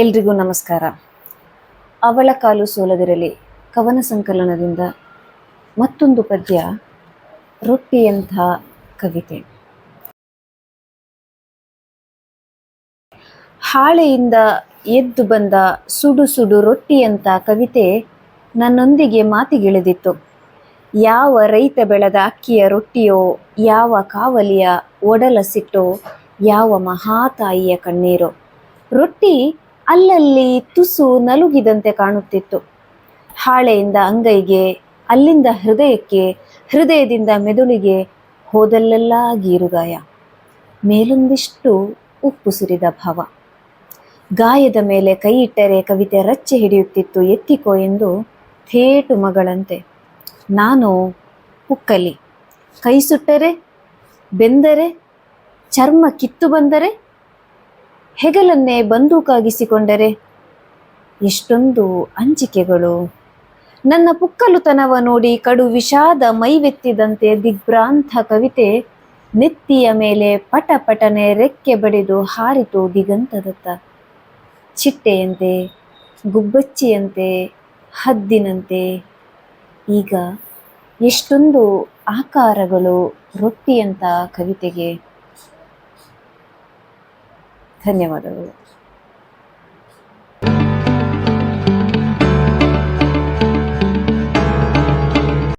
ಎಲ್ರಿಗೂ ನಮಸ್ಕಾರ. ಅವಳ ಕಾಲು ಸೋಲದಿರಲಿ, ಕವನ ಸಂಕಲನದಿಂದ ಮತ್ತೊಂದು ಪದ್ಯ, ರೊಟ್ಟಿಯಂಥ ಕವಿತೆ. ಹಾಳೆಯಿಂದ ಎದ್ದು ಬಂದ ಸುಡು ಸುಡು ರೊಟ್ಟಿಯಂಥ ಕವಿತೆ ನನ್ನೊಂದಿಗೆ ಮಾತಿಗಿಳಿದಿತ್ತು. ಯಾವ ರೈತ ಬೆಳೆದ ಅಕ್ಕಿಯ ರೊಟ್ಟಿಯೋ, ಯಾವ ಕಾವಲಿಯ ಒಡಲ ಸಿಟ್ಟೋ, ಯಾವ ಮಹಾತಾಯಿಯ ಕಣ್ಣೀರೋ. ರೊಟ್ಟಿ ಅಲ್ಲಲ್ಲಿ ತುಸು ನಲುಗಿದಂತೆ ಕಾಣುತ್ತಿತ್ತು. ಹಾಳೆಯಿಂದ ಅಂಗೈಗೆ, ಅಲ್ಲಿಂದ ಹೃದಯಕ್ಕೆ, ಹೃದಯದಿಂದ ಮೆದುಳಿಗೆ ಹೋದಲ್ಲೆಲ್ಲ ಗೀರುಗಾಯ ಮೇಲೊಂದಿಷ್ಟು ಉಪ್ಪು ಸುರಿದ ಭಾವ. ಗಾಯದ ಮೇಲೆ ಕೈಯಿಟ್ಟರೆ ಕವಿತೆ ರಚ್ಚೆ ಹಿಡಿಯುತ್ತಿತ್ತು ಎತ್ತಿಕೋ ಎಂದು ಥೇಟು ಮಗಳಂತೆ. ನಾನು ಪುಕ್ಕಲಿ ಕೈ ಸುಟ್ಟರೆ, ಬೆಂದರೆ, ಚರ್ಮ ಕಿತ್ತು ಬಂದರೆ ಹೆಗಲನ್ನೇ ಬಂದೂಕಾಗಿಸಿಕೊಂಡರೆ? ಎಷ್ಟೊಂದು ಅಂಜಿಕೆಗಳು. ನನ್ನ ಪುಕ್ಕಲುತನವ ನೋಡಿ ಕಡು ವಿಷಾದ ಮೈವೆತ್ತಿದಂತೆ ದಿಗ್ಭ್ರಾಂತ ಕವಿತೆ ನೆತ್ತಿಯ ಮೇಲೆ ಪಟ ಪಟನೆ ರೆಕ್ಕೆ ಬಡಿದು ಹಾರಿತು ದಿಗಂತದತ್ತ. ಚಿಟ್ಟೆಯಂತೆ, ಗುಬ್ಬಚ್ಚಿಯಂತೆ, ಹದ್ದಿನಂತೆ. ಈಗ ಎಷ್ಟೊಂದು ಆಕಾರಗಳು ರೊಟ್ಟಿಯಂಥ ಕವಿತೆಗೆ. ధన్యవాదాలు